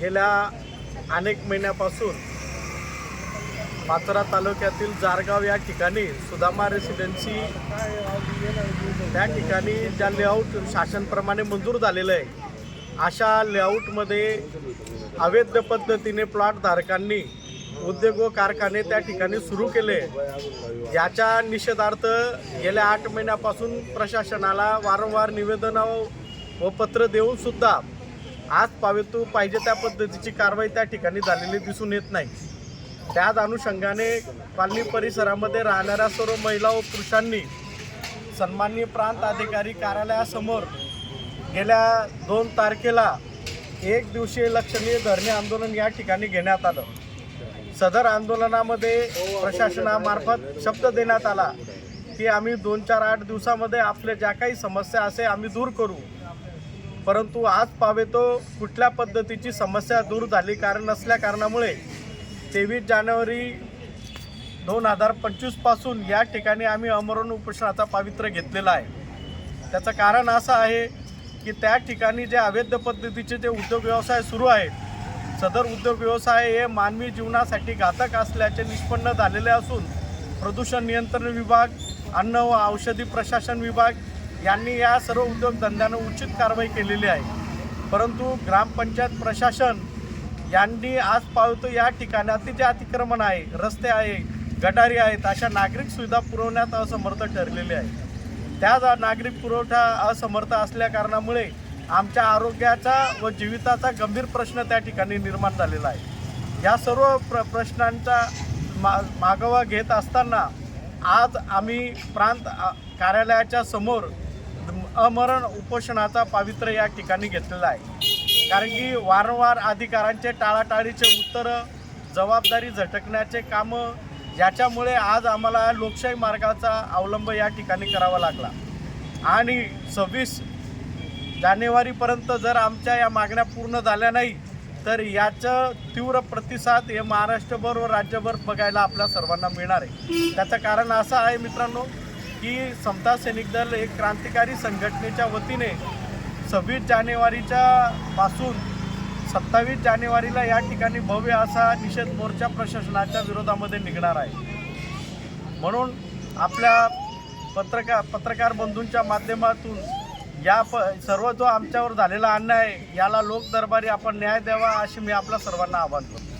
गेल्या अनेक महिन्यापासून पाचोरा तालुक्यातील जारगाव या ठिकाणी सुदामा रेसिडेन्सी त्या ठिकाणी ज्या लेआउट शासनप्रमाणे मंजूर झालेलं आहे अशा लेआउटमध्ये अवैध पद्धतीने प्लॉट धारकांनी उद्योग व कारखाने त्या ठिकाणी सुरू केले. याच्या निषेधार्थ गेल्या आठ महिन्यापासून प्रशासनाला वारंवार निवेदनं व पत्र देऊन सुद्धा आज पावेतू पाहिजे त्या पद्धतीची कारवाई त्या ठिकाणी झालेली दिसून येत नाही. त्याच अनुषंगाने कॉलनी परिसरामध्ये राहणाऱ्या सर्व महिला व पुरुषांनी सन्माननीय प्रांत अधिकारी कार्यालयासमोर गेल्या दोन तारखेला एक दिवसीय लक्षणीय धरणे आंदोलन या ठिकाणी घेण्यात आलं. सदर आंदोलनामध्ये प्रशासनामार्फत शब्द देण्यात आला की आम्ही दोन चार आठ दिवसामध्ये आपल्या ज्या काही समस्या असे आम्ही दूर करू. परंतु आज पावेतो कुठल्या पद्धतीची समस्या दूर झाली कारण नसल्या कारणामुळे तेवीस जानेवारी दोन हजार पंचवीसपासून या ठिकाणी आम्ही अमरण उपोषणाचा पावित्र्य घेतलेला आहे. त्याचं कारण असं आहे की त्या ठिकाणी जे अवैध पद्धतीचे जे उद्योग व्यवसाय सुरू आहेत सदर उद्योग व्यवसाय हे मानवी जीवनासाठी घातक असल्याचे निष्पन्न झालेले असून प्रदूषण नियंत्रण विभाग अन्न व औषधी प्रशासन विभाग यांनी या सर्व उद्योगधंद्यांना उचित कारवाई केलेली आहे. परंतु ग्रामपंचायत प्रशासन यांनी आज पावतो या ठिकाणी अतिशय अतिक्रमण आहे रस्ते आहे गटारी आहेत अशा नागरिक सुविधा पुरवण्यात असमर्थ ठरलेले आहे त्या नागरिक पुरवठा असमर्थ असल्या कारणामुळे आमच्या आरोग्याचा व जीविताचा गंभीर प्रश्न त्या ठिकाणी निर्माण झालेला आहे. या सर्व प्र प्रश्नांचा मा मागोवा घेत असताना आज आम्ही प्रांत कार्यालयाच्या समोर अमरण उपोषणाचा पावित्र्य या ठिकाणी घेतलेला आहे. कारण की वारंवार अधिकारांचे टाळाटाळीचे उत्तरं जबाबदारी झटकण्याचे कामं याच्यामुळे आज आम्हाला लोकशाही मार्गाचा अवलंब या ठिकाणी करावा लागला. आणि सव्वीस जानेवारीपर्यंत जर आमच्या या मागण्या पूर्ण झाल्या नाही तर याचं तीव्र प्रतिसाद हे महाराष्ट्रभर व राज्यभर बघायला आपल्या सर्वांना मिळणार आहे. त्याचं कारण असं आहे मित्रांनो की समता सैनिक दल एक क्रांतिकारी संघटनेच्या वतीने सव्वीस जानेवारीच्या पासून सत्तावीस जानेवारीला या ठिकाणी भव्य असा निषेध मोर्चा प्रशासनाच्या विरोधामध्ये निघणार आहे. म्हणून आपल्या पत्रकार पत्रकार बंधूंच्या माध्यमातून या प सर्व जो आमच्यावर झालेला अन्याय आहे, याला लोक दरबारी आपण न्याय द्यावा अशी मी आपल्या सर्वांना आवाहन करतो.